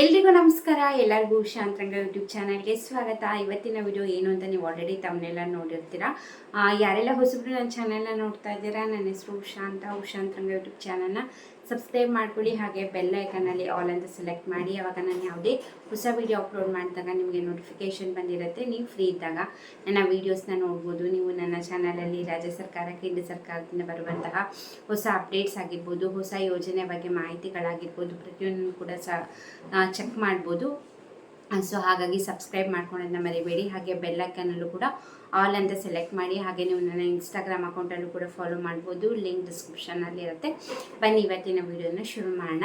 ಎಲ್ರಿಗೂ ನಮಸ್ಕಾರ. ಎಲ್ಲರಿಗೂ ಶಾಂತರಂಗ ಯೂಟ್ಯೂಬ್ ಚಾನಲ್ಗೆ ಸ್ವಾಗತ. ಇವತ್ತಿನ ವಿಡಿಯೋ ಏನು ಅಂತ ನೀವು ಆಲ್ರೆಡಿ ತಮ್ಮನೆಲ್ಲ ನೋಡಿರ್ತೀರಾ. ಯಾರೆಲ್ಲ ಹೊಸಬ್ರು ನನ್ನ ಚಾನೆಲ್ನ ನೋಡ್ತಾ ಇದ್ದೀರಾ, ನನ್ನ ಹೆಸರು ಶಾಂತ ಉಷಾಂತರಂಗ ಯೂಟ್ಯೂಬ್ ಚಾನಲ್ನ ಸಬ್ಸ್ಕ್ರೈಬ್ ಮಾಡ್ಕೊಳ್ಳಿ ಹಾಗೆ ಬೆಲ್ ಐಕನಲ್ಲಿ ಆಲ್ ಅಂತ ಸೆಲೆಕ್ಟ್ ಮಾಡಿ. ಅವಾಗ ನಾನು ಯಾವುದೇ ಹೊಸ ವೀಡಿಯೋ ಅಪ್ಲೋಡ್ ಮಾಡಿದಾಗ ನಿಮಗೆ ನೋಟಿಫಿಕೇಶನ್ ಬಂದಿರುತ್ತೆ. ನೀವು ಫ್ರೀ ಇದ್ದಾಗ ನನ್ನ ವೀಡಿಯೋಸ್ನ ನೋಡ್ಬೋದು. ನೀವು ನನ್ನ ಚಾನಲಲ್ಲಿ ರಾಜ್ಯ ಸರ್ಕಾರ, ಕೇಂದ್ರ ಸರ್ಕಾರದಿಂದ ಬರುವಂತಹ ಹೊಸ ಅಪ್ಡೇಟ್ಸ್ ಆಗಿರ್ಬೋದು, ಹೊಸ ಯೋಜನೆ ಬಗ್ಗೆ ಮಾಹಿತಿಗಳಾಗಿರ್ಬೋದು, ಪ್ರತಿಯೊಂದನ್ನು ಕೂಡ ಸಹ ಚೆಕ್ ಮಾಡ್ಬೋದು. ಸೊ ಹಾಗಾಗಿ ಸಬ್ಸ್ಕ್ರೈಬ್ ಮಾಡ್ಕೊಳ್ಳೋದನ್ನ ಮರಿಬೇಡಿ. ಹಾಗೆ ಬೆಲ್ ಐಕನಲ್ಲೂ ಕೂಡ ಆಲ್ ಅಂತ ಸೆಲೆಕ್ಟ್ ಮಾಡಿ, ಹಾಗೆ ನೀವು ನನ್ನ ಇನ್ಸ್ಟಾಗ್ರಾಮ್ ಅಕೌಂಟಲ್ಲೂ ಕೂಡ ಫಾಲೋ ಮಾಡ್ಬೋದು. ಲಿಂಕ್ ಡಿಸ್ಕ್ರಿಪ್ಷನಲ್ಲಿ ಇರುತ್ತೆ. ಬನ್ನಿ, ಇವತ್ತಿನ ವೀಡಿಯೋನ ಶುರು ಮಾಡೋಣ.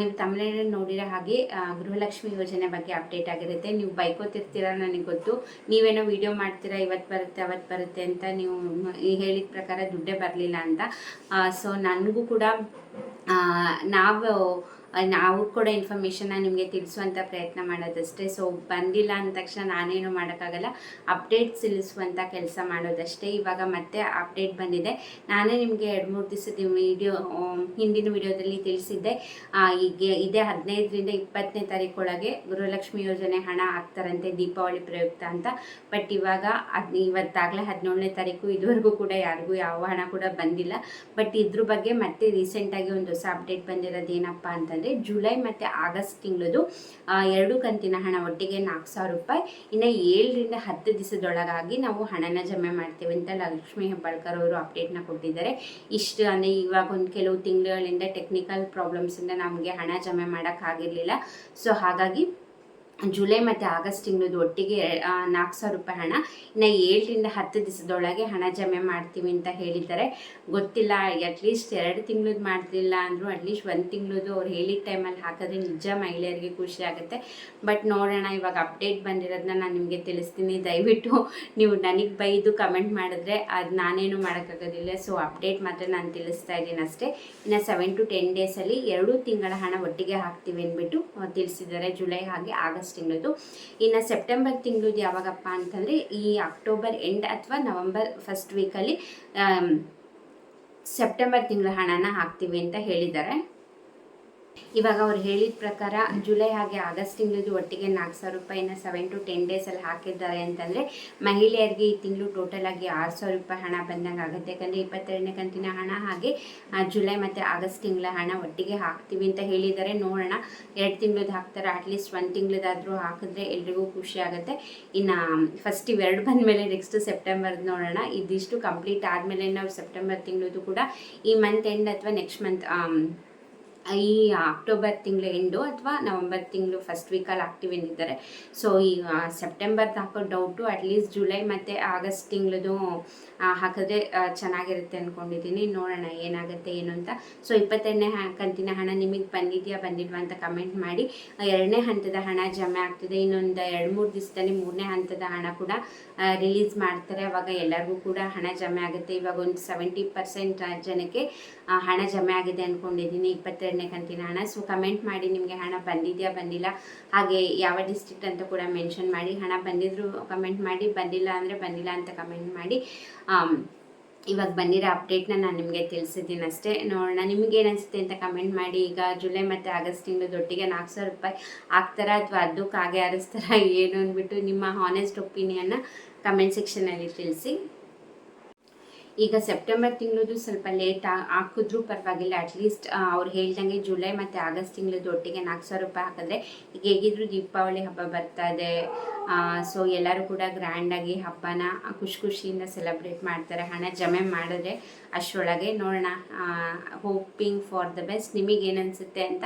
ನೀವು ತಮಿಳ್ನಾಡಲ್ಲಿ ನೋಡಿರೋ ಹಾಗೆ ಗೃಹಲಕ್ಷ್ಮಿ ಯೋಜನೆ ಬಗ್ಗೆ ಅಪ್ಡೇಟ್ ಆಗಿರುತ್ತೆ. ನೀವು ಬೈಕೋತಿರ್ತೀರ ನನಗೆ ಗೊತ್ತು. ನೀವೇನೋ ವಿಡಿಯೋ ಮಾಡ್ತೀರಾ, ಇವತ್ತು ಬರುತ್ತೆ, ಅವತ್ತು ಬರುತ್ತೆ ಅಂತ ನೀವು ಹೇಳಿದ ಪ್ರಕಾರ ದುಡ್ಡೇ ಬರಲಿಲ್ಲ ಅಂತ. ಸೊ ನನಗೂ ಕೂಡ ನಾವು ನಾವು ಕೂಡ ಇನ್ಫಾರ್ಮೇಷನ್ನ ನಿಮಗೆ ತಿಳಿಸುವಂಥ ಪ್ರಯತ್ನ ಮಾಡೋದಷ್ಟೇ. ಸೊ ಬಂದಿಲ್ಲ ಅಂದ ತಕ್ಷಣ ನಾನೇನು ಮಾಡೋಕ್ಕಾಗಲ್ಲ. ಅಪ್ಡೇಟ್ ತಿಳಿಸುವಂಥ ಕೆಲಸ ಮಾಡೋದಷ್ಟೇ. ಇವಾಗ ಮತ್ತೆ ಅಪ್ಡೇಟ್ ಬಂದಿದೆ. ನಾನೇ ನಿಮಗೆ ಎರಡು, ಮೂರು ದಿವಸದ ವಿಡಿಯೋ ಹಿಂದಿನ ವಿಡಿಯೋದಲ್ಲಿ ತಿಳಿಸಿದ್ದೆ. ಈಗ ಇದೇ ಹದಿನೈದರಿಂದ ಇಪ್ಪತ್ತನೇ ತಾರೀಕೊಳಗೆ ಗೃಹಲಕ್ಷ್ಮಿ ಯೋಜನೆ ಹಣ ಹಾಕ್ತಾರಂತೆ ದೀಪಾವಳಿ ಪ್ರಯುಕ್ತ ಅಂತ. ಬಟ್ ಇವಾಗ ಇವತ್ತಾಗಲೇ ಹದಿನೇಳನೇ ತಾರೀಕು. ಇದುವರೆಗೂ ಕೂಡ ಯಾರಿಗೂ ಯಾವ ಹಣ ಕೂಡ ಬಂದಿಲ್ಲ. ಬಟ್ ಇದ್ರ ಬಗ್ಗೆ ಮತ್ತೆ ರೀಸೆಂಟಾಗಿ ಒಂದು ಹೊಸ ಅಪ್ಡೇಟ್ ಬಂದಿರೋದು ಏನಪ್ಪ ಅಂತಂದರೆ ಜುಲೈ ಮತ್ತು ಆಗಸ್ಟ್ ತಿಂಗಳದು ಎರಡು ಕಂತಿನ ಹಣ ಒಟ್ಟಿಗೆ ನಾಲ್ಕು ಸಾವಿರ ರೂಪಾಯಿ. ಇನ್ನು ಏಳರಿಂದ ಹತ್ತು ದಿವಸದೊಳಗಾಗಿ ನಾವು ಹಣನ ಜಮೆ ಮಾಡ್ತೀವಿ ಅಂತ ಲಕ್ಷ್ಮೀ ಹೆಬ್ಬಾಳ್ಕರ್ ಅವರು ಅಪ್ಡೇಟ್ನ ಕೊಟ್ಟಿದ್ದಾರೆ. ಇಷ್ಟು ಅಂದರೆ ಇವಾಗ ಒಂದು ಕೆಲವು ತಿಂಗಳಿಂದ ಟೆಕ್ನಿಕಲ್ ಪ್ರಾಬ್ಲಮ್ಸಿಂದ ನಮಗೆ ಹಣ ಜಮೆ ಮಾಡೋಕ್ಕಾಗಿರಲಿಲ್ಲ ಸೊ ಹಾಗಾಗಿ ಜುಲೈ ಮತ್ತು ಆಗಸ್ಟ್ ತಿಂಗಳದು ಒಟ್ಟಿಗೆ ನಾಲ್ಕು ಸಾವಿರ ರೂಪಾಯಿ ಹಣ. ಇನ್ನು ಏಳರಿಂದ ಹತ್ತು ದಿವಸದೊಳಗೆ ಹಣ ಜಮೆ ಮಾಡ್ತೀವಿ ಅಂತ ಹೇಳಿದ್ದಾರೆ. ಗೊತ್ತಿಲ್ಲ ಅಟ್ಲೀಸ್ಟ್ ಎರಡು ತಿಂಗಳದ್ದು ಮಾಡ್ತಿಲ್ಲ ಅಂದರೂ ಅಟ್ಲೀಸ್ಟ್ ಒಂದು ತಿಂಗಳದ್ದು ಅವ್ರು ಹೇಳಿದ ಟೈಮಲ್ಲಿ ಹಾಕಿದ್ರೆ ನಿಜ ಮಹಿಳೆಯರಿಗೆ ಖುಷಿ ಆಗುತ್ತೆ. ಬಟ್ ನೋಡೋಣ, ಇವಾಗ ಅಪ್ಡೇಟ್ ಬಂದಿರೋದನ್ನ ನಾನು ನಿಮಗೆ ತಿಳಿಸ್ತೀನಿ. ದಯವಿಟ್ಟು ನೀವು ನನಗೆ ಬೈದು ಕಮೆಂಟ್ ಮಾಡಿದ್ರೆ ಅದು ನಾನೇನು ಮಾಡೋಕ್ಕಾಗೋದಿಲ್ಲ. ಸೊ ಅಪ್ಡೇಟ್ ಮಾತ್ರ ನಾನು ತಿಳಿಸ್ತಾ ಇದ್ದೀನಿ ಅಷ್ಟೇ. ಇನ್ನು ಸೆವೆನ್ ಟು ಟೆನ್ ಡೇಸಲ್ಲಿ ಎರಡು ತಿಂಗಳ ಹಣ ಒಟ್ಟಿಗೆ ಹಾಕ್ತೀವಿ ಅಂದ್ಬಿಟ್ಟು ತಿಳಿಸಿದ್ದಾರೆ. ಜುಲೈ ಹಾಗೆ ಆಗಸ್ಟ್ ತಿಂಗಳದು ಇನ್ನು ಸೆಪ್ಟೆಂಬರ್ ತಿಂಗಳದ್ದು ಯಾವಾಗಪ್ಪ ಅಂತಂದರೆ ಈ ಅಕ್ಟೋಬರ್ ಎಂಡ್ ಅಥವಾ ನವಂಬರ್ ಫಸ್ಟ್ ವೀಕಲ್ಲಿ ಸೆಪ್ಟೆಂಬರ್ ತಿಂಗಳ ಹಣನ ಹಾಕ್ತೀವಿ ಅಂತ ಹೇಳಿದ್ದಾರೆ. ಇವಾಗ ಅವ್ರು ಹೇಳಿದ ಪ್ರಕಾರ ಜುಲೈ ಹಾಗೆ ಆಗಸ್ಟ್ ತಿಂಗಳದ್ದು ಒಟ್ಟಿಗೆ ನಾಲ್ಕು ಸಾವಿರ ರೂಪಾಯಿನ ಸೆವೆನ್ ಟು ಟೆನ್ ಡೇಸಲ್ಲಿ ಹಾಕಿದ್ದಾರೆ ಅಂತಂದರೆ ಮಹಿಳೆಯರಿಗೆ ಈ ತಿಂಗಳು ಟೋಟಲ್ ಆಗಿ ಆರು ಸಾವಿರ ರೂಪಾಯಿ ಹಣ ಬಂದಂಗೆ ಆಗುತ್ತೆ. ಯಾಕಂದರೆ ಇಪ್ಪತ್ತೆರಡನೇ ಕಂತಿನ ಹಣ ಹಾಗೆ ಜುಲೈ ಮತ್ತು ಆಗಸ್ಟ್ ತಿಂಗಳ ಹಣ ಒಟ್ಟಿಗೆ ಹಾಕ್ತೀವಿ ಅಂತ ಹೇಳಿದ್ದಾರೆ. ನೋಡೋಣ, ಎರಡು ತಿಂಗಳದ್ದು ಹಾಕ್ತಾರೆ. ಅಟ್ಲೀಸ್ಟ್ ಒಂದು ತಿಂಗಳದಾದರೂ ಹಾಕಿದ್ರೆ ಎಲ್ರಿಗೂ ಖುಷಿ ಆಗುತ್ತೆ. ಇನ್ನು ಫಸ್ಟ್ ಇವೆರಡು ಬಂದಮೇಲೆ ನೆಕ್ಸ್ಟ್ ಸೆಪ್ಟೆಂಬರ್ ನೋಡೋಣ. ಇದಿಷ್ಟು ಕಂಪ್ಲೀಟ್ ಆದಮೇಲೆ ನಾವು ಸೆಪ್ಟೆಂಬರ್ ತಿಂಗಳದ್ದು ಕೂಡ ಈ ಮಂತ್ ಎಂಡ್ ಅಥವಾ ನೆಕ್ಸ್ಟ್ ಮಂತ್ ಈ ಅಕ್ಟೋಬರ್ ತಿಂಗಳು ಎಂಡು ಅಥವಾ ನವಂಬರ್ ತಿಂಗಳು ಫಸ್ಟ್ ವೀಕಲ್ಲಿ ಆಕ್ಟಿವ್ ಎಂದಿದ್ದಾರೆ ಸೊ ಈ ಸೆಪ್ಟೆಂಬರ್ ಹಾಕೋ ಡೌಟು ಅಟ್ಲೀಸ್ಟ್ ಜುಲೈ ಮತ್ತು ಆಗಸ್ಟ್ ತಿಂಗಳದು ಹಾಕಿದ್ರೆ ಚೆನ್ನಾಗಿರುತ್ತೆ ಅಂದ್ಕೊಂಡಿದ್ದೀನಿ ನೋಡೋಣ ಏನಾಗುತ್ತೆ ಏನು ಅಂತ. ಸೊ ಇಪ್ಪತ್ತೆರಡನೇ ಕಂತಿನ ಹಣ ನಿಮಗೆ ಬಂದಿದೆಯಾ, ಬಂದಿಲ್ವಾ ಅಂತ ಕಮೆಂಟ್ ಮಾಡಿ. ಎರಡನೇ ಹಂತದ ಹಣ ಜಮೆ ಆಗ್ತಿದೆ. ಇನ್ನೊಂದು ಎರಡು ಮೂರು ದಿವಸದಲ್ಲಿ ಮೂರನೇ ಹಂತದ ಹಣ ಕೂಡ ರಿಲೀಸ್ ಮಾಡ್ತಾರೆ. ಅವಾಗ ಎಲ್ಲರಿಗೂ ಕೂಡ ಹಣ ಜಮೆ ಆಗುತ್ತೆ. ಇವಾಗ ಒಂದು ಸೆವೆಂಟಿ ಪರ್ಸೆಂಟ್ ಜನಕ್ಕೆ ಹಣ ಜಮೆ ಆಗಿದೆ ಅಂದ್ಕೊಂಡಿದ್ದೀನಿ ಇಪ್ಪತ್ತೆರಡನೇ ಕಂತಿನ ಹಣ. ಸೊ ಕಮೆಂಟ್ ಮಾಡಿ ನಿಮಗೆ ಹಣ ಬಂದಿದೆಯಾ, ಬಂದಿಲ್ಲ? ಹಾಗೆ ಯಾವ ಡಿಸ್ಟ್ರಿಕ್ಟ್ ಅಂತ ಕೂಡ ಮೆನ್ಷನ್ ಮಾಡಿ ಹಣ ಬಂದಿದ್ರು ಕಮೆಂಟ್ ಮಾಡಿ, ಬಂದಿಲ್ಲ ಅಂದರೆ ಬಂದಿಲ್ಲ ಅಂತ ಕಮೆಂಟ್ ಮಾಡಿ. ಇವಾಗ ಬಂದಿರೋ ಅಪ್ಡೇಟ್ನ ನಾನು ನಿಮಗೆ ತಿಳಿಸಿದ್ದೀನಿ ಅಷ್ಟೇ. ನೋಡೋಣ, ನಿಮಗೆ ಏನಿಸುತ್ತೆ ಅಂತ ಕಮೆಂಟ್ ಮಾಡಿ. ಈಗ ಜುಲೈ ಮತ್ತು ಆಗಸ್ಟ್ ತಿಂಗಳು ದೊಡ್ಡಿಗೆ ನಾಲ್ಕು ಸಾವಿರ ರೂಪಾಯಿ ಹಾಕ್ತಾರಾ ಅಥವಾ ಅದು ಕಾಗೆ ಹಾರಿಸ್ತಾರಾ ಏನು ಅಂದ್ಬಿಟ್ಟು ನಿಮ್ಮ ಹಾನೆಸ್ಟ್ ಒಪಿನಿಯನ್ನ ಕಮೆಂಟ್ ಸೆಕ್ಷನಲ್ಲಿ ತಿಳಿಸಿ. ಈಗ ಸೆಪ್ಟೆಂಬರ್ ತಿಂಗಳದು ಸ್ವಲ್ಪ ಲೇಟ್ ಹಾಕಿದ್ರೂ ಪರವಾಗಿಲ್ಲ. ಅಟ್ಲೀಸ್ಟ್ ಅವ್ರು ಹೇಳ್ದಂಗೆ ಜುಲೈ ಮತ್ತು ಆಗಸ್ಟ್ ತಿಂಗಳದ್ದು ಒಟ್ಟಿಗೆ ನಾಲ್ಕು ಸಾವಿರ ರೂಪಾಯಿ ಹಾಕಿದ್ರೆ ಈಗ ಹೇಗಿದ್ರು ದೀಪಾವಳಿ ಹಬ್ಬ ಬರ್ತಾ ಇದೆ. ಸೊ ಎಲ್ಲರೂ ಕೂಡ ಗ್ರ್ಯಾಂಡಾಗಿ ಹಬ್ಬನ ಖುಷಿ ಖುಷಿಯಿಂದ ಸೆಲೆಬ್ರೇಟ್ ಮಾಡ್ತಾರೆ. ಹಣ ಜಮೆ ಮಾಡಿದ್ರೆ ಅಷ್ಟರೊಳಗೆ ನೋಡೋಣ. ಹೋಪಿಂಗ್ ಫಾರ್ ದ ಬೆಸ್ಟ್ ನಿಮಗೆ ಏನು ಅನಿಸುತ್ತೆ ಅಂತ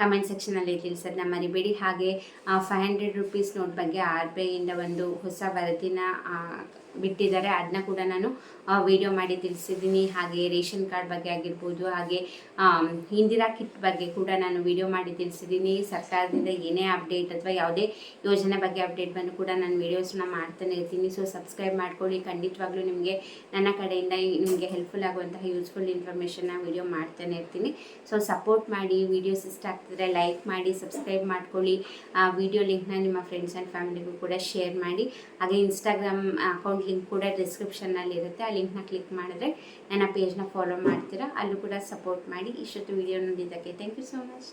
ಕಮೆಂಟ್ ಸೆಕ್ಷನಲ್ಲಿ ತಿಳಿಸೋದನ್ನ ಮರಿಬೇಡಿ. ಹಾಗೆ ಫೈವ್ ಹಂಡ್ರೆಡ್ ರುಪೀಸ್ ನೋಟ್ ಬಗ್ಗೆ ಆರ್ ಬಿ ಐಯಿಂದ ಒಂದು ಹೊಸ ವರದಿನ ಬಿಟ್ಟಿದ್ದಾರೆ. ಅದನ್ನ ಕೂಡ ನಾನು ವಿಡಿಯೋ ಮಾಡಿ ತಿಳಿಸಿದ್ದೀನಿ. ಹಾಗೆ ರೇಷನ್ ಕಾರ್ಡ್ ಬಗ್ಗೆ ಆಗಿರ್ಬೋದು, ಹಾಗೆ ಇಂದಿರಾ ಕಿಟ್ ಬಗ್ಗೆ ಕೂಡ ನಾನು ವಿಡಿಯೋ ಮಾಡಿ ತಿಳಿಸಿದ್ದೀನಿ. ಸರ್ಕಾರದಿಂದ ಏನೇ ಅಪ್ಡೇಟ್ ಅಥವಾ ಯಾವುದೇ ಯೋಜನೆ ಬಗ್ಗೆ ಅಪ್ಡೇಟ್ ಬಂದು ಕೂಡ ನಾನು ವೀಡಿಯೋಸ್ನ ಮಾಡ್ತಾನೆ ಇರ್ತೀನಿ. ಸೊ ಸಬ್ಸ್ಕ್ರೈಬ್ ಮಾಡ್ಕೊಳ್ಳಿ. ಖಂಡಿತವಾಗ್ಲೂ ನಿಮಗೆ, ನನ್ನ ಕಡೆಯಿಂದ ನಿಮಗೆ ಹೆಲ್ಪ್ಫುಲ್ ಆಗುವಂತಹ ಯೂಸ್ಫುಲ್ ಇನ್ಫಾರ್ಮೇಷನ್ನ ವಿಡಿಯೋ ಮಾಡ್ತಾನೆ ಇರ್ತೀನಿ. ಸೊ ಸಪೋರ್ಟ್ ಮಾಡಿ. ವಿಡಿಯೋಸ್ ಇಷ್ಟ ಆಗ್ತಿದ್ರೆ ಲೈಕ್ ಮಾಡಿ ಸಬ್ಸ್ಕ್ರೈಬ್ ಮಾಡ್ಕೊಳ್ಳಿ. ವಿಡಿಯೋ ಲಿಂಕ್ನ ನಿಮ್ಮ ಫ್ರೆಂಡ್ಸ್ ಆ್ಯಂಡ್ ಫ್ಯಾಮಿಲಿಗೂ ಕೂಡ ಶೇರ್ ಮಾಡಿ. ಹಾಗೆ ಇನ್ಸ್ಟಾಗ್ರಾಮ್ ಅಕೌಂಟ್ ಲಿಂಕ್ ಕೂಡ ಡಿಸ್ಕ್ರಿಪ್ಷನ್ನಲ್ಲಿ ಇರುತ್ತೆ. ಆ ಲಿಂಕ್ನ ಕ್ಲಿಕ್ ಮಾಡಿದ್ರೆ ನನ್ನ ಪೇಜ್ನ ಫಾಲೋ ಮಾಡ್ತೀರಾ. ಅಲ್ಲೂ ಕೂಡ ಸಪೋರ್ಟ್ ಮಾಡಿ. ಇಷ್ಟೊತ್ತು ವಿಡಿಯೋ ನೋಡಿದ್ದಕ್ಕೆ ಥ್ಯಾಂಕ್ ಯು ಸೋ ಮಚ್